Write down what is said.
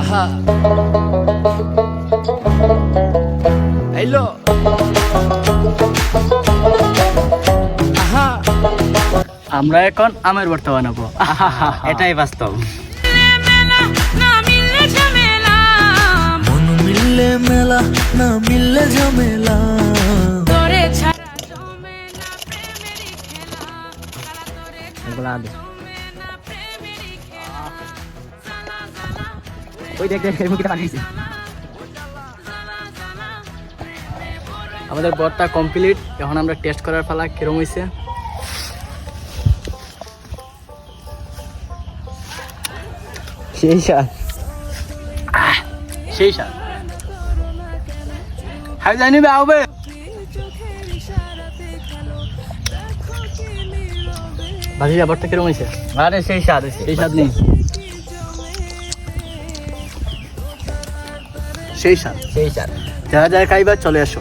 আহা হ্যালো আহা আমরা এখন আমের ভর্তা বানাবো। এটাই বাস্তব। মেলা না মিললে ঝামেলা। ওই দেখ দেখ মুখটা পানি আমাদের ভর্তা কমপ্লিট এখন আমরা টেস্ট করার পালা কিরম হয়েছে সেই স্বাদ সেই স্বাদ হাই জানি বে আবে ভাজিয়া ভর্তা কিরম হয়েছে আরে সেই স্বাদ সেই স্বাদ নেই। সেই সার সেই সার যারা যারা খাইবা চলে আসো।